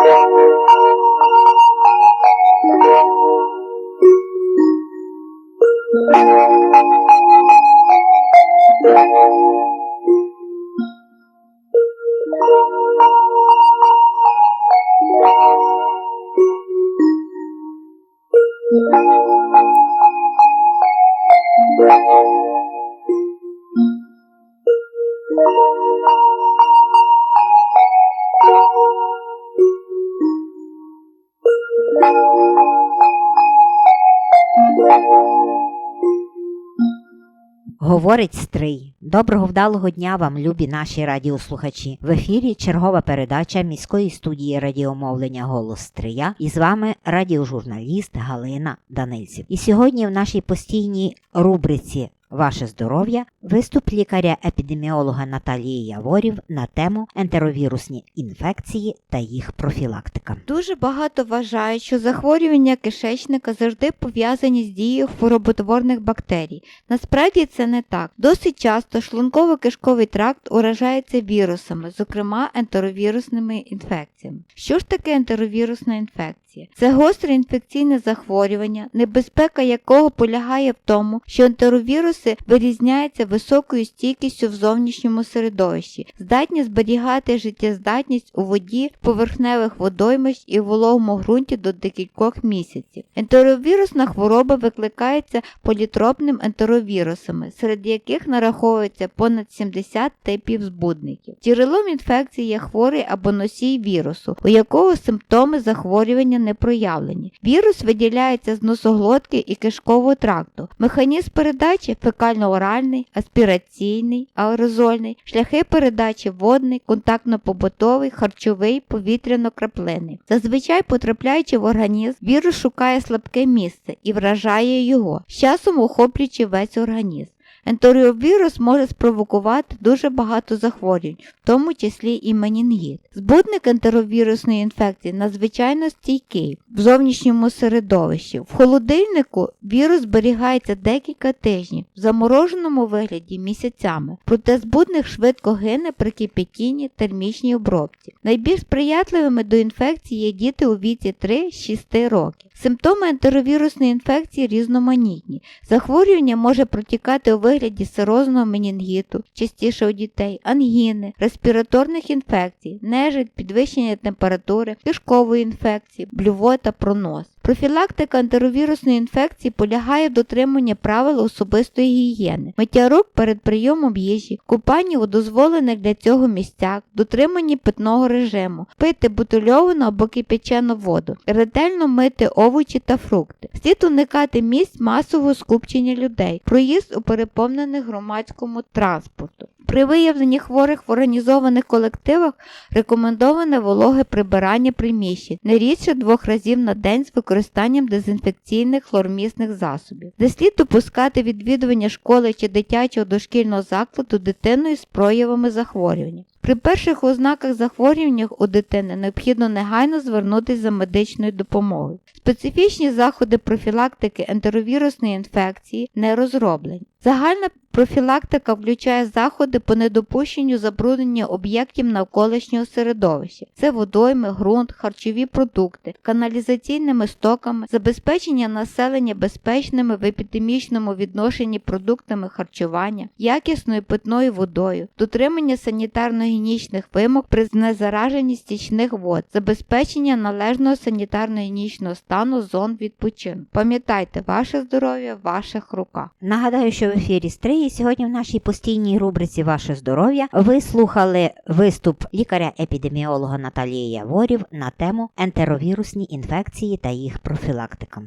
Thank you. Говорить Стрий. Доброго вдалого дня вам, любі наші радіослухачі. В ефірі чергова передача міської студії радіомовлення Голос Стрия. І з вами радіожурналіст Галина Данильців. І сьогодні в нашій постійній рубриці Ваше здоров'я виступ лікаря-епідеміолога Наталії Яворів на тему ентеровірусні інфекції та їх профілактика. Дуже багато вважають, що захворювання кишечника завжди пов'язані з дією хвороботворних бактерій. Насправді це не так. Досить часто шлунково-кишковий тракт уражається вірусами, зокрема ентеровірусними інфекціями. Що ж таке ентеровірусна інфекція? Це гостре інфекційне захворювання, небезпека якого полягає в тому, що ентеровіруси вирізняються високою стійкістю в зовнішньому середовищі, здатні зберігати життєздатність у воді, поверхневих водоймищ і вологому ґрунті до декількох місяців. Ентеровірусна хвороба викликається політропним ентеровірусами, серед яких нараховується понад 70 типів збудників. Джерелом інфекції є хворий або носій вірусу, у якого симптоми захворювання не проявлені. Вірус виділяється з носоглотки і кишкового тракту. Механізм передачі фекально-оральний, аспіраційний, аерозольний, шляхи передачі водний, контактно-побутовий, харчовий, повітряно-краплений. Зазвичай, потрапляючи в організм, вірус шукає слабке місце і вражає його, з часом охоплюючи весь організм. Ентеровірус може спровокувати дуже багато захворювань, в тому числі і менінгіт. Збудник ентеровірусної інфекції надзвичайно стійкий в зовнішньому середовищі. В холодильнику вірус зберігається декілька тижнів, в замороженому вигляді місяцями, проте збудник швидко гине при кипятінні термічній обробці. Найбільш сприятливими до інфекції є діти у віці 3-6 років. Симптоми ентеровірусної інфекції різноманітні. Захворювання може протікати у вигляді сирозного менінгіту, частіше у дітей, ангіни, респіраторних інфекцій, нежить, підвищення температури, кишкової інфекції, блювота, пронос. Профілактика ентеровірусної інфекції полягає в дотриманні правил особистої гігієни, миття рук перед прийомом їжі, купання у дозволених для цього місцях, дотриманні питного режиму, пити бутильовану або кипячену воду, ретельно мити овочі та фрукти. Слід уникати місць масового скупчення людей, проїзд у переповнених громадському транспорту. При виявленні хворих в організованих колективах рекомендоване вологе прибирання приміщень не рідше двох разів на день з використанням дезінфекційних хлормісних засобів. Не слід допускати відвідування школи чи дитячого дошкільного закладу дитиною з проявами захворювання. При перших ознаках захворювання у дитини необхідно негайно звернутися за медичною допомогою. Специфічні заходи профілактики ентеровірусної інфекції не розроблені. Загальна профілактика включає заходи по недопущенню забруднення об'єктів навколишнього середовища. Це водойми, ґрунт, харчові продукти, каналізаційними стоками, забезпечення населення безпечними в епідемічному відношенні продуктами харчування, якісною питною водою, дотримання санітарно-гігієнічних вимог при знезараженні стічних вод, забезпечення належного санітарно-гігієнічного стану зон відпочинку. Пам'ятайте, ваше здоров'я в ваших руках. Нагадаю, що в ефірі Сьогодні в нашій постійній рубриці Ваше здоров'я ви слухали виступ лікаря-епідеміолога Наталії Яворів на тему ентеровірусні інфекції та їх профілактика.